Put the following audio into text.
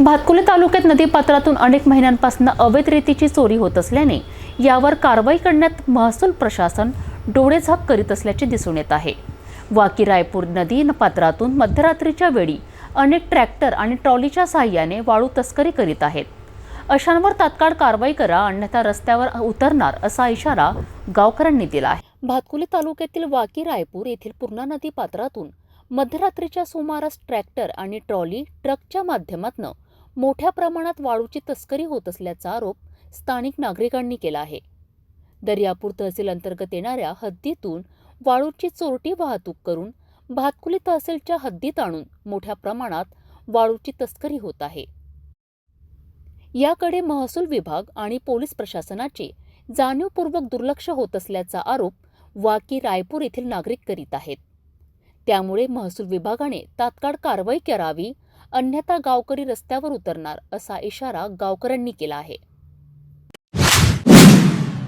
भातकुले तालुक्यात नदीपात्रातून अनेक महिन्यांपासून अवैध रेतीची चोरी होत असल्याने यावर कारवाई करण्यात महसूल प्रशासन डोळेझाक करीत असल्याचे दिसून येत आहे. वाकी रायपूर नदी पात्रातून मध्यरात्रीच्या वेळी अनेक ट्रॅक्टर आणि ट्रॉलीच्या साहाय्याने वाळू तस्करी करीत आहेत. अशांवर तात्काळ कारवाई करा अन्यथा रस्त्यावर उतरणार असा इशारा गावकऱ्यांनी दिला आहे. भातकुली तालुक्यातील वाकी रायपूर येथील पूर्णा नदी पात्रातून मध्यरात्रीच्या सुमारास ट्रॅक्टर आणि ट्रॉली ट्रकच्या माध्यमातून मोठ्या प्रमाणात वाळूची तस्करी होत असल्याचा आरोप स्थानिक नागरिकांनी केला आहे. दर्यापूर तहसील अंतर्गत येणाऱ्या हद्दीतून वाळूची चोरटी वाहतूक करून भातकुली तहसीलच्या हद्दीत आणून मोठ्या प्रमाणात वाळूची तस्करी होत आहे. याकडे महसूल विभाग आणि पोलीस प्रशासनाचे जाणीवपूर्वक दुर्लक्ष होत असल्याचा आरोप वाकी रायपूर येथील नागरिक करीत आहेत. त्यामुळे महसूल विभागाने तात्काळ कारवाई करावी अन्यथा गावकरी रस्त्यावर उतरणार असा इशारा गावकऱ्यांनी केला आहे.